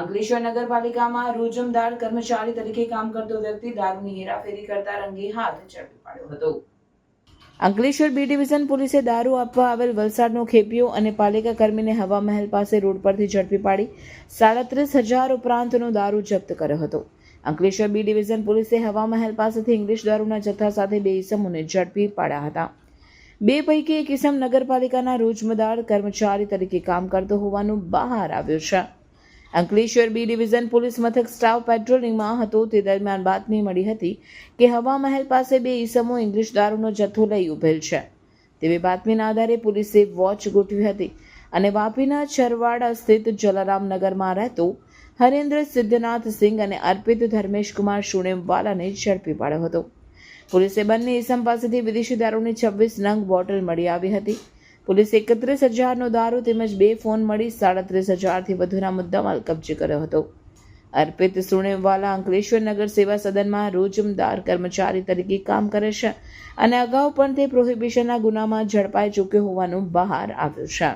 અંકલેશ્વર નગરપાલિકામાં રોજમદાર કર્મચારી તરીકે કામ કરતો વ્યક્તિ દારૂની હેરાફેરી કરતા રંગે હાથ ઝડપી પાડ્યો હતો. અંકલેશ્વર બી ડિવિઝન પોલીસે દારૂ આપવા આવેલ વલસાડનો ખેપિયો અને પાલિકા કર્મીને હવા મહેલ પાસે રોડ પરથી ઝડપી પાડી સાડત્રીસ હજાર ઉપરાંતનો દારૂ જપ્ત કર્યો હતો. અંકલેશ્વર બી ડિવિઝન પોલીસે હવા મહેલ પાસેથી ઇંગ્લિશ દારૂના જથ્થા સાથે બે ઇસમોને ઝડપી પાડ્યા હતા. બે પૈકી એક ઇસમ નગરપાલિકાના રોજમદાર કર્મચારી તરીકે કામ કરતો હોવાનું બહાર આવ્યું છે. અંકલેશ્વર બી ડિવિઝન પોલીસ મથક સ્ટાફ પેટ્રોલિંગમાં હતો. તે દરમિયાન બાતમી મળી હતી કે હવા મહેલ પાસે બે ઈસમો ઇંગ્લિશ દારૂનો જથ્થો લઈ ઉભેલ છે. તેવી બાતમીના આધારે પોલીસે વોચ ગોઠવી હતી અને વાપીના છરવાડા સ્થિત જલારામનગરમાં રહેતો હરેન્દ્ર સિદ્ધનાથ સિંઘ અને અર્પિત ધર્મેશકુમાર શુણેમવાલાને ઝડપી પાડ્યો હતો. પોલીસે બંને ઈસમ પાસેથી વિદેશી દારૂની છવ્વીસ નંગ બોટલ મળી આવી હતી. પોલીસે એકત્રીસ હજારનો દારૂ તેમજ બે ફોન મળી સાડત્રીસ હજારથી વધુના મુદ્દામાલ કબજે કર્યો હતો. અર્પિત સુણેવાલા અંકલેશ્વર નગર સેવા સદનમાં રોજમદાર કર્મચારી તરીકે કામ કરે છે અને અગાઉ પણ તે પ્રોહિબિશનના ગુનામાં ઝડપાઈ ચૂક્યો હોવાનું બહાર આવ્યું છે.